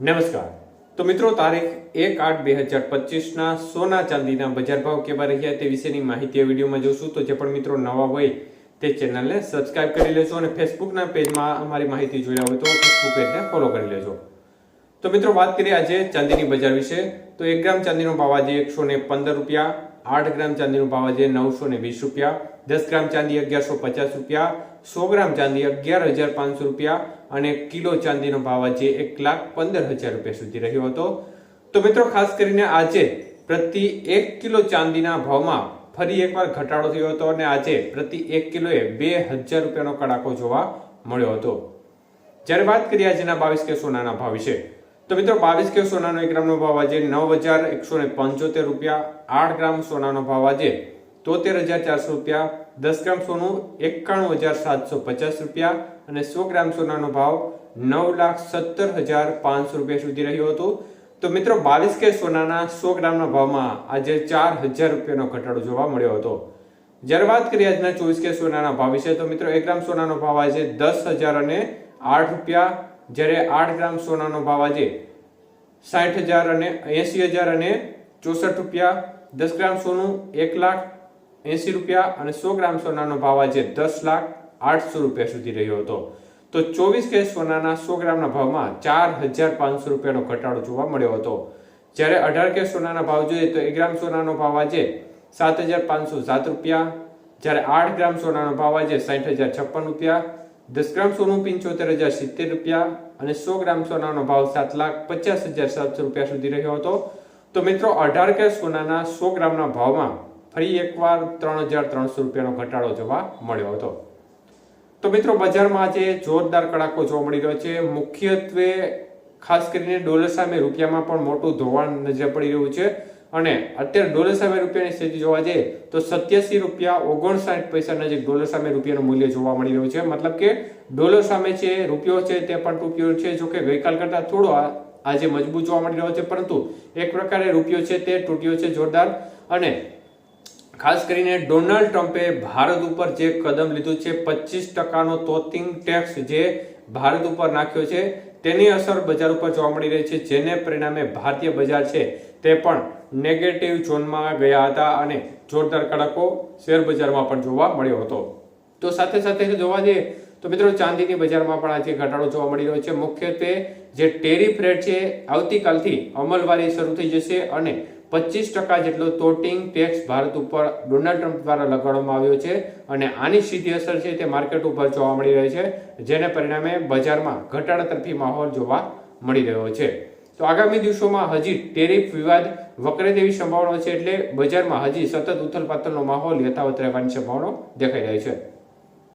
નમસ્કાર. તો મિત્રો, તારીખ એક આઠ બે હજાર પચીસના સોના ચાંદીના બજાર ભાવ કેવા રહ્યા તે વિશેની માહિતી વિડીયોમાં જોશું. તો જે પણ મિત્રો નવા હોય તે ચેનલને સબસ્ક્રાઇબ કરી લેજો અને ફેસબુકના પેજમાં અમારી માહિતી જોયા હોય તો ફેસબુક પેજને ફોલો કરી લેજો. તો મિત્રો, વાત કરીએ આજે ચાંદીની બજાર વિશે. તો એક ગ્રામ ચાંદીનો ભાવ આજે એકસો પંદર રૂપિયા આઠ ગ્રામ ચાંદીનો ભાવ આજે નવસો ને વીસ રૂપિયા, દસ ગ્રામ ચાંદી અગિયારસો પચાસ રૂપિયા, સો ગ્રામ ચાંદી અગિયાર હજાર પાંચસો રૂપિયા અને કિલો ચાંદીનો ભાવ આજે એક લાખ પંદર હજાર રૂપિયા સુધી રહ્યો હતો. તો મિત્રો, ખાસ કરીને આજે પ્રતિ એક કિલો ચાંદીના ભાવમાં ફરી એકવાર ઘટાડો થયો હતો અને આજે પ્રતિ એક કિલોએ બે હજાર રૂપિયાનો કડાકો જોવા મળ્યો હતો. જ્યારે વાત કરીએ આજના બાવીસ કે સોનાના ભાવ વિશે તો મિત્રો બાવીસ કે સોનાનો એક ગ્રામનો ભાવ આજે નવ હજાર એકસો ને પંચોતેર રૂપિયા, આઠ ગ્રામ સોનાનો ભાવ આજે તોતેર હજાર ચારસો રૂપિયા, દસ ગ્રામ સોનું એકાણું હજાર સાતસો પચાસ રૂપિયા અને સો ગ્રામ સોનાનો ભાવ નવ લાખ સત્તર હજાર પાંચસો રૂપિયા સુધી રહ્યો હતો. તો મિત્રો બાવીસ કે સોનાના સો ગ્રામના ભાવમાં આજે ચાર હજાર રૂપિયાનો ઘટાડો જોવા મળ્યો હતો. જ્યારે વાત કરીએ આજના ચોવીસ કે સોનાના ભાવ વિશે, તો મિત્રો એક ગ્રામ સોનાનો ભાવ આજે દસ હજાર અને આઠ રૂપિયા, જ્યારે આઠ ગ્રામ સોનાનો ભાવ આજે સાઠ હજાર અને એસી હજાર અને ચોસઠ રૂપિયા, દસ ગ્રામ સોનું એક લાખ એસી રૂપિયા અને સો ગ્રામ સોનાનો ભાવ આજે દસ લાખ આઠસો રૂપિયા સુધી રહ્યો હતો. તો ચોવીસ કે સોનાના સો ગ્રામના ભાવમાં ચાર હજાર પાંચસો રૂપિયાનો ઘટાડો જોવા મળ્યો હતો. જ્યારે અઢાર કે સોનાના ભાવ જોઈએ તો એક ગ્રામ સોનાનો ભાવ આજે સાત હજાર પાંચસો સાત રૂપિયા, જ્યારે આઠ ગ્રામ સોનાનો ભાવ આજે સાઠ હજાર છપ્પન રૂપિયા દસ ગ્રામ સોનું, પંચોતેર હજાર સિત્તેર રૂપિયા અને સો ગ્રામ સોનાનો ભાવ સાત લાખ પચાસ હજાર સાતસો રૂપિયા સુધી રહ્યો હતો. તો મિત્રો, અઢાર કે સોનાના સો ગ્રામના ભાવમાં ફરી એકવાર ત્રણ હજાર ત્રણસો રૂપિયાનો ઘટાડો જોવા મળ્યો હતો. તો મિત્રો, બજારમાં આજે જોરદાર કડાકો જોવા મળી રહ્યો છે. મુખ્યત્વે ખાસ કરીને ડોલર સામે રૂપિયામાં પણ મોટું ધોવાણ નજર પડી રહ્યું છે. અને અત્યારે ડોલર સામે રૂપિયાની સ્થિતિ જોવા જઈએ તો સત્યાસી રૂપિયા ઓગણસાઠ પૈસા નજીક ડોલર સામે રૂપિયાનું મૂલ્ય જોવા મળી રહ્યું છે. મતલબ કે ડોલર સામે છે રૂપિયો છે તે પણ રૂપિયો છે જોકે ગઈકાલ કરતા થોડો આજે મજબૂત જોવા મળી રહ્યો છે, પરંતુ એક પ્રકારે રૂપિયો છે તે તૂટ્યો છે જોરદાર. અને ખાસ કરીને ડોનાલ્ડ ટ્રમ્પે ભારત ઉપર જે કદમ લીધું છે, પચીસ ટકાનો તોતિંગ ટેક્સ જે ભારત ઉપર નાખ્યો છે તેની અસર બજાર ઉપર જોવા મળી રહી છે. જેને પરિણામે ભારતીય બજાર છે તે પણ નેગેટિવ ઝોનમાં ગયા હતા અને જોરદાર કડકો શેર બજારમાં પણ જોવા મળ્યો હતો. તો સાથે સાથે જોવા જઈએ, તો મિત્રો ચાંદીની બજારમાં પણ આજે ઘટાડો જોવા મળી રહ્યો છે. મુખ્યત્વે જે ટેરિફ રેટ છે, આવતીકાલથી અમલવારી શરૂ થઈ જશે અને પચીસ ટકા જેટલો તોટિંગ ટેક્સ ભારત ઉપર ડોનાલ્ડ ટ્રમ્પ દ્વારા લગાડવામાં આવ્યો છે અને આની સીધી અસર છે તે માર્કેટ ઉપર જોવા મળી રહી છે, જેને પરિણામે બજારમાં ઘટાડા તરફી માહોલ જોવા મળી રહ્યો છે. તો આગામી દિવસોમાં હજી ટેરિફ વિવાદ વકરે તેવી સંભાવના છે એટલે બજારમાં હજી સતત ઉથલપાથલનો માહોલ યથાવત રહેવાની સંભાવના દેખાઈ રહી છે.